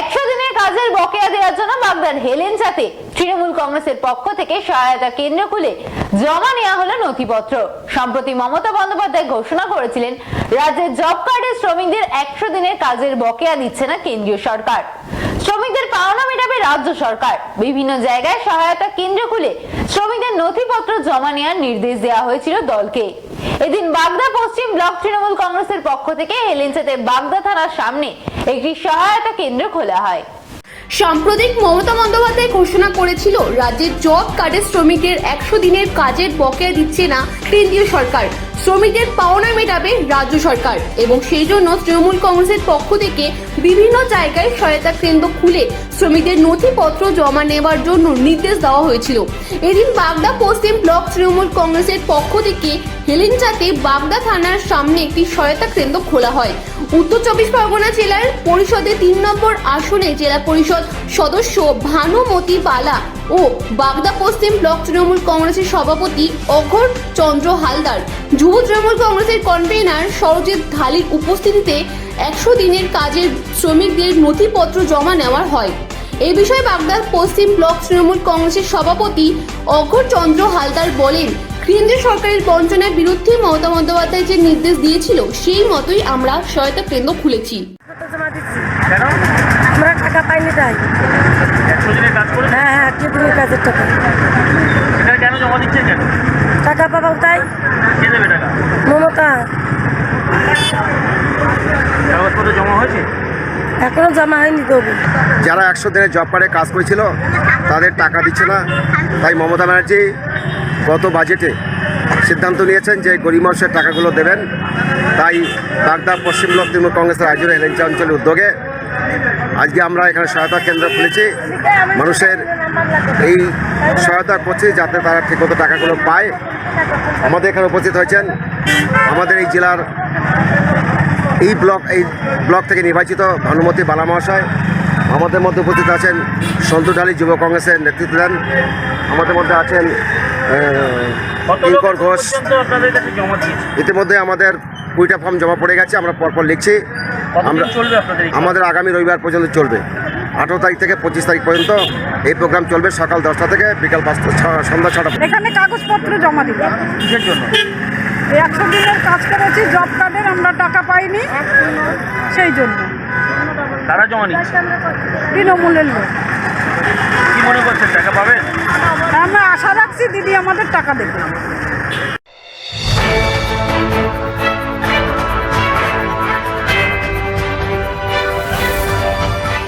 একশো দিনের কাজের বকেয়া দেওয়ার জন্য বাগদার হেলেঞ্চাতে তৃণমূল কংগ্রেসের পক্ষ থেকে সহায়তা কেন্দ্র খুলে জমা নেওয়া হলো নথিপত্র। সম্প্রতি মমতা বন্দ্যোপাধ্যায় ঘোষণা করেছিলেন, রাজ্যের জব কার্ডের শ্রমিকদের একশো দিনের কাজের বকেয়া দিচ্ছে না কেন্দ্রীয় সরকার। শ্রমিকদের পাওনা মেটাবে রাজ্য সরকার। বিভিন্ন জায়গায় সহায়তা কেন্দ্র খুলে শ্রমিকদের নথিপত্র জমা নেওয়ার নির্দেশ দেওয়া হয়েছিল দলকে। এদিন বাগদা পশ্চিম ব্লক তৃণমূল কংগ্রেসের পক্ষ থেকে হেলিনসেতে বাগদা থানার সামনে একটি সহায়তা কেন্দ্র খোলা হয়। সাম্প্রতিক মমতা বন্দ্যোপাধ্যায় ঘোষণা করেছিল, রাজ্যের জব কার্ডের শ্রমিকদের একশো দিনের কাজের বকেয়া দিচ্ছে না কেন্দ্রীয় সরকার। শ্রমিকদের পাওনা মেটাবে রাজ্য সরকার এবং সেই জন্য তৃণমূল কংগ্রেসের পক্ষ থেকে বিভিন্ন জায়গায় সহায়তা কেন্দ্র খুলে শ্রমিকদের নথিপত্র জমা নেওয়ার জন্য নির্দেশ দেওয়া হয়েছিল। এদিন বাগদা পশ্চিম ব্লক তৃণমূল কংগ্রেসের পক্ষ থেকে হেলেঞ্চাতে বাগদা থানার সামনে একটি সহায়তা কেন্দ্র খোলা হয়। উত্তর চব্বিশ পরগনা জেলার পরিষদে তিন নম্বর আসনে জেলা পরিষদ সদস্য ভানুমতি বালা ও বাগদা পশ্চিম ব্লক তৃণমূল কংগ্রেসের সভাপতি অঘর চন্দ্র হালদার। যুব তৃণমূল কংগ্রেসের কনভেনার সরজিৎ ঢালির উপস্থিতিতে একশো দিনের কাজের শ্রমিকদের নথিপত্র জমা নেওয়া হয়। এ বিষয়ে বাগদার পশ্চিম ব্লক তৃণমূল কংগ্রেসের সভাপতি অঘর চন্দ্র হালদার বলেন, কেন্দ্রীয় সরকারের বঞ্চনার বিরুদ্ধে মমতা বন্দ্যোপাধ্যায় যে নির্দেশ দিয়েছিল, সেই মতোই আমরা সহায়তা কেন্দ্র খুলেছি। আমরা টাকা পাইনি একশো দিনের কাজ করে হ্যাঁ হ্যাঁ কি দিনের কাজের টাকা কেন জমা দিচ্ছে কেন? টাকা পাবো তাই। কে দেবে টাকা? মমতা। কাগজপত্র জমা হয়েছে? এখনও জমা হয়নি তবু যারা একশো দিনের জব কার্ডে কাজ করেছিল তাদের টাকা দিচ্ছে না। তাই মমতা ব্যানার্জি গত বাজেটে সিদ্ধান্ত নিয়েছেন যে গরিব মানুষের টাকাগুলো দেবেন। তাই বাগদা পশ্চিম ব্লক তৃণমূল কংগ্রেসের আয়োজনে হেলেঞ্চা অঞ্চলের উদ্যোগে। আজকে আমরা এখানে সহায়তা কেন্দ্র খুলেছি। মানুষের এই সহায়তা করছি যাতে তারা ঠিকমতো টাকাগুলো পায়। আমাদের এখানে উপস্থিত হয়েছেন আমাদের এই জেলার এই ব্লক এই ব্লক থেকে নির্বাচিত ভানুমতি বালা মহাশয়। আমাদের মধ্যে উপস্থিত আছেন সন্তু ঢালি যুব কংগ্রেসের নেতৃত্ব দেন। আমাদের মধ্যে আছেন কিঙ্কর ঘোষ। ইতিমধ্যে আমাদের কুড়িটা ফর্ম জমা পড়ে গেছে আমরা পরপর লিখছি। আমরা? আমাদের আগামী রবিবার পর্যন্ত চলবে। আঠেরো তারিখ থেকে পঁচিশ তারিখ পর্যন্ত এই প্রোগ্রাম চলবে সকাল দশটা থেকে বিকাল পাঁচটা ছ- সন্ধ্যা ছটা এখানে কাগজপত্র জমা দিব কিসের জন্য? এই একশো দিনের কাজ করেছি জব কার্ডের আমরা টাকা পাইনি। সেই জন্য। তারা জমা নিচ্ছে? তৃণমূলের লোক। কি মনে করছেন টাকা পাবেন? আমরা আশা রাখছি দিদি আমাদের টাকা দেবে।